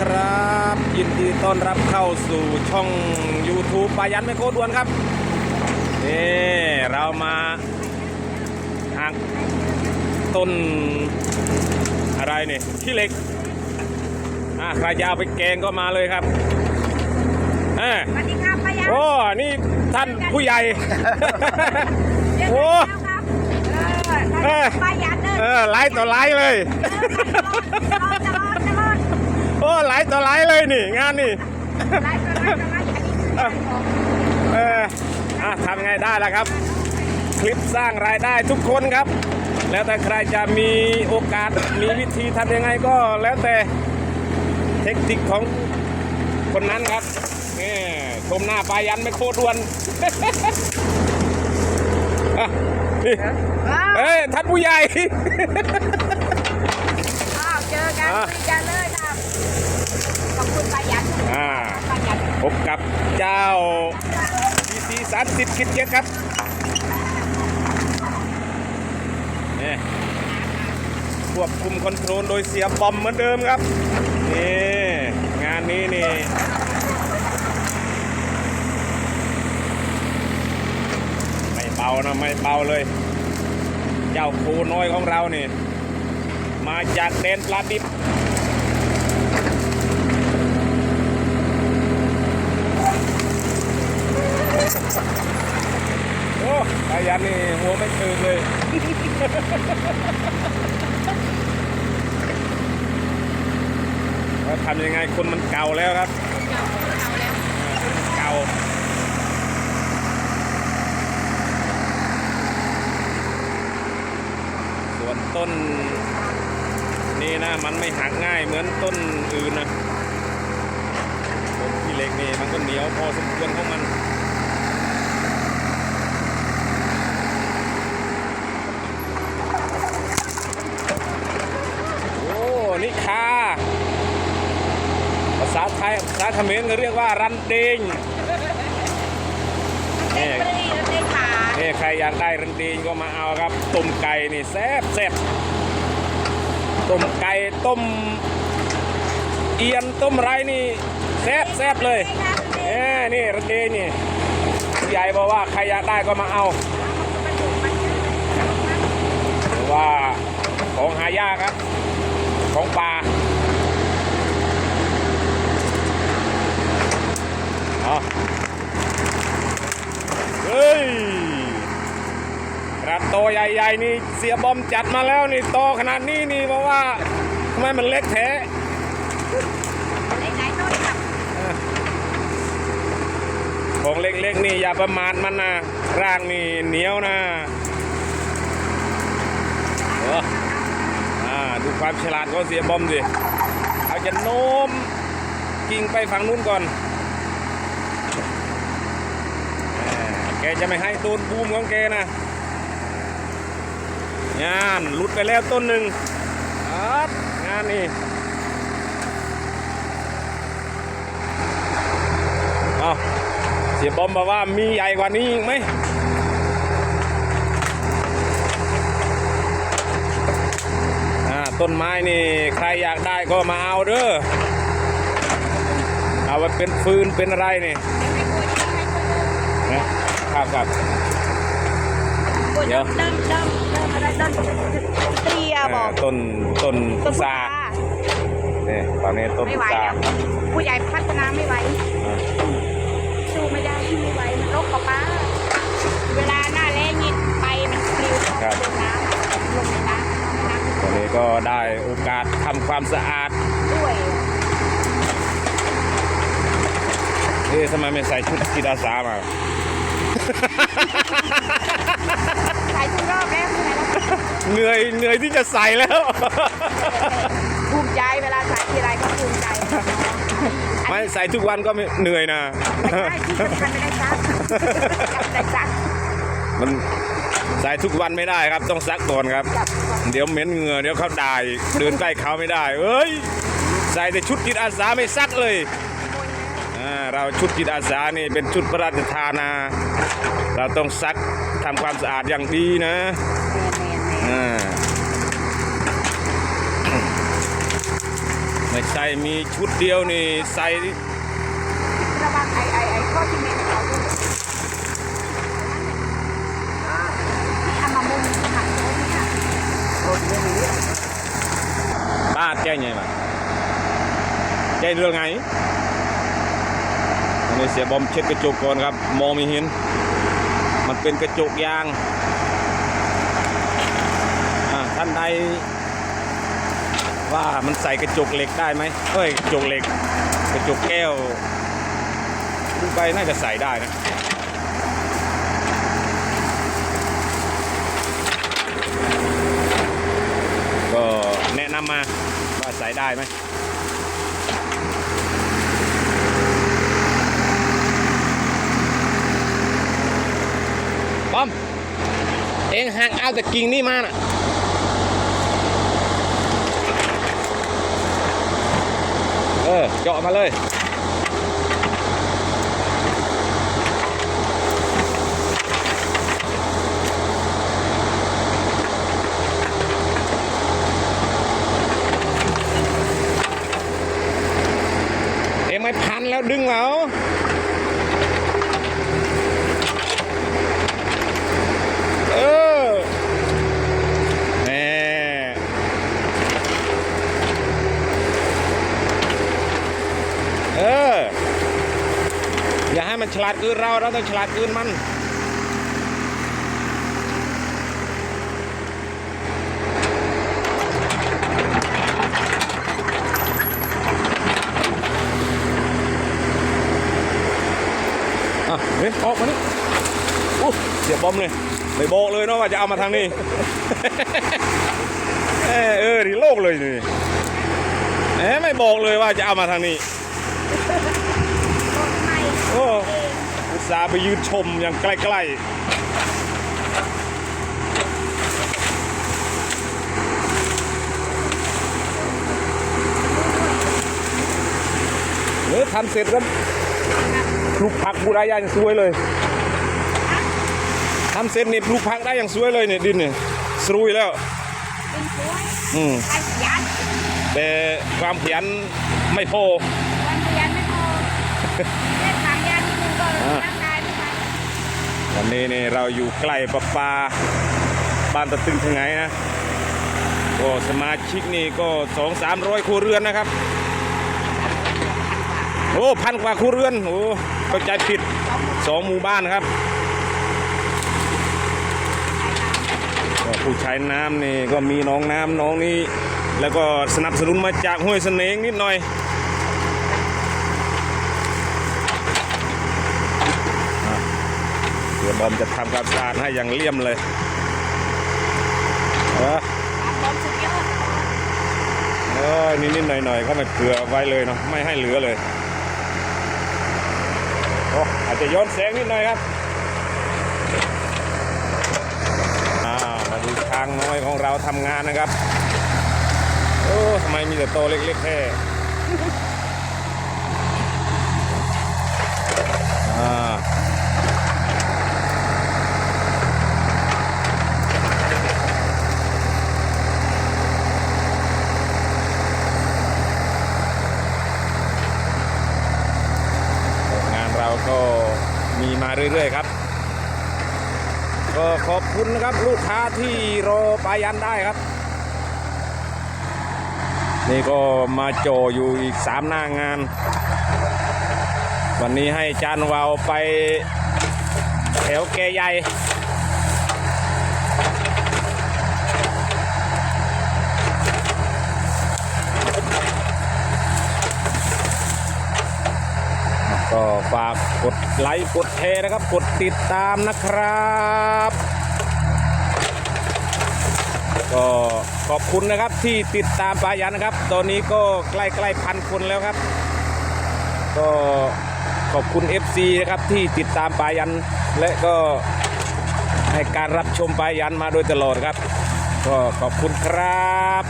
ครับ ยินดีต้อนรับเข้าสู่ช่อง YouTube ปายันไม่โคตรด่วนครับนี่เรามาหักต้นอะไรนี่ขี้เหล็กอะใครจะเอาไปแกงก็มาเลยครับเอ้ยสวัสดีครับป้ายันโอ้นี่ท่านผู้ใหญ่เรียกโอ้ แล้วครับเออป้ายันเลยเออไลฟ์ต่อไลฟ์เลยจะรอดจะรอดจะรอด โอ้ไลฟ์ต่อไลฟ์เลยนี่ งานนี่ไล่ไปไล่ไปไล่อันนี้คือการของเอออะทำไงได้ล่ะครับ คลิปสร้างรายได้ทุกคนครับ แล้วแต่ใครจะมีโอกาสมีวิธีทำยังไงก็แล้วแต่เทคนิคของคนนั้นครับนี่ชมหน้าปายันไม่โคตรด่วนอะนี่อ้าวเอ้ยท่านผู้ใหญ่ อ้าวเจอกันอะคุยกันเลยครับ ขอบคุณปายันอ่าปายันพบกับเจ้าพีซีสามสิบคิดเยอะครับนี่ควบคุมคอนโทรลโดยเสียบอมเหมือนเดิมครับ นี่งานนี้นี่ไม่เบานะไม่เบาเลย เจ้าครูน้อยของเรานี่ มาจากแดนปลาดิบ โอ้สายันนี่หัวไม่ถึงเลย เราทำยังไงคนมันเก่าแล้วครับเก่าส่วนต้น นี่นะมันไม่หักง่ายเหมือนต้นอื่นนะต้นที่เล็กนี่มันก็เหนียวพอสมควรของมัน โอ้ นี่คาภาษา ไทยภาษาเขมรก็เรียกว่ารันเดงเด็กไม่ได้เด็กขานี่ใครอยากได้รันเดงก็มาเอาครับ ต้มไก่นี่แซ่บแซ่บต้มไก่ต้มเอียนต้มไรนี่แซ่บแซ่บเลยเนี่รันเดงนี่ผู้ใหญ่บอกว่าใครอยากได้ก็มาเอาว่าของหายากครับ ของป่าเอาเฮ้ยกระ โตใหญ่ๆนี่เสียบอมจัดมาแล้วนี่โตขนาดนี้นี่เพราะว่าทำไมมันเล็กแท้ไอ้ไหนต้นกับของเล็กๆนี่อย่าประมาทมันนะร่างนี่เหนียวนะเอออ่าดูความฉลาดของเสียบอมสิเอาจะโน้มกิ่งไปฝั่งนู้นก่อนอ่าแกจะไม่ให้ต้นบูมของแกนะ งานหลุดไปแล้วต้นหนึ่งครับงานนี่เอาเสียบอมบอกว่ามีใหญ่กว่านี้อีกไหมอ่าต้นไม้นี่ใครอยากได้ก็มาเอาเด้อเอาไว้เป็นฟืนเป็นอะไรนี่นะครับครับ เดี๋ยวเดิมเดิมเดิมอะไรต้นเตียบอกาต้นต้นต้พุนทราเนี่ยตอนนี้ต้นไม่พุไหวทราแล้วผู้ใหญ่พัฒนาไม่ไหวอ่าสู้ไม่ได้ที่ไม่ไหวมันโรคกระป้า เวลาหน้าแล้งนี่ไปมันปลิวเข้าลงน้ำลงในน้ำน้ำตอนนี้ก็ได้โอกาสทำความสะอาดด้วยเอ๊ะทำไมไม่ใส่ชุดจิตอาสามาใส่ทุกรอบแล้วที่ไหนแล้วเหนื่อยเหนื่อยที่จะใส่แล้ว ภูมิใจเวลาใส่ทีไรก็ภูมิใจไม่ใส่ทุกวันก็ไม่เหนื่อยนะ ไม่ได้ที่สำคัญไม่ได้ซักไม่ได้ซักมันใส่ทุกวันไม่ได้ครับต้องซักก่อนครับ จับเดี๋ยวเหม็นเหงื่อเดี๋ยวเขาด่าอีกเดินใกล้เขาไม่ได้เอ้ยใส่แต่ชุดจิตอาสาไม่ซักเลยอ่าเราชุดจิตอาสานี่เป็นชุดพระราชทานนะเราต้องซักทำความสะอาดอย่างดีนะอ่าไม่ใช่มีชุดเดียวนี่ใส่ระวังไอไอไอข้อที่เมนเขาด้วยที่อามามุงหักโต๊ะเนี่ยบ้าแจ้งไงมาแจ้งเรื่องไงอันนี้เสียบอมเช็ดกระจกก่อนครับ มองไม่เห็น มันเป็นกระจกยางท่านใดว่ามันใส่กระจกเหล็กได้ไหมเฮ้ยกระจกเหล็ก กระจกแก้วดูไปน่าจะใส่ได้นะก็แนะนำมาว่าใส่ได้ไหม งห่างเอาแต่กิ่งนี่มาน่ะเออเจาะมาเลยเอ็งไม่พันแล้วดึงเอาเออแหม่เออ อย่าให้ มันฉลาดเกินเราเราต้องฉลาดเกินมันอะเฮ้ยออกมานี่อู้เสียบอมเลยไม่บอกเลยเนาะว่าจะเอามาทางนี้ เออเออนี่โลกเลยนี่แหมไม่บอกเลยว่าจะเอามาทางนี้ ไม่ โอ้ อุตส่าห์ไปยืนชมอย่างใกล้ๆเออทำเสร็จแล้วปลูกผักบูรายาอย่างสวยเลยทำเสร็จนี่ปลูกผักได้อย่างสวยเลยเนี่ยดินเนี่ยสรุยแล้วเป็นสวยอืมการขยันแต่ความขยันไม่พอการขยันไม่พอเล่นทางยานที่ดูก็ร่างกายไม่ไป วันนี้นี่เราอยู่ใกล้ปะปาบ้านตะตึงถึงไหนนะก็สมาชิกนี่ก็สองสามร้อยครัวเรือนนะครับ โอ้พันกว่าครัวเรือนโอ้เข้าใจผิดสองหมู่บ้านครับก็ผู้ใช้น้ำนี่ก็มีน้องน้ำน้องนี้ แล้วก็สนับสนุนมาจากห้วยเสนงนิดหน่อย ดี๋ยวบอมจะทำความสะอาดให้อย่างเลี่ยมเลยเออตามบอลสุดยอดเออนิดๆหน่อยๆก็ไม่เผื่อไว้เลยเนาะไม่ให้เหลือเลยโอ้อาจจะย้อนแสงนิดหน่อยครับอ่ามาดูช้างน้อยของเราทำงานนะครับโอ้ทำไมมีแต่โตเล็กๆแค่อ่า งานเราก็มีมาเรื่อยๆครับ ก็ข อบคุณนะครับลูกค้าที่รอปายันได้ครับ นี่ก็มาโจอยู่อีกสามหน้างาน วันนี้ให้จานวาวไปแถวแกใหญ่ก็ฝากกดไลค์กดแชร์นะครับ กดติดตามนะครับ ก็ขอบคุณนะครับที่ติดตามปายันนะครับ ตอนนี้ก็ใกล้ใกล้พันคนแล้วครับ ก็ขอบคุณ FC นะครับที่ติดตามปายัน และก็ให้การรับชมปายันมาโดยตลอดครับ ก็ขอบคุณครับ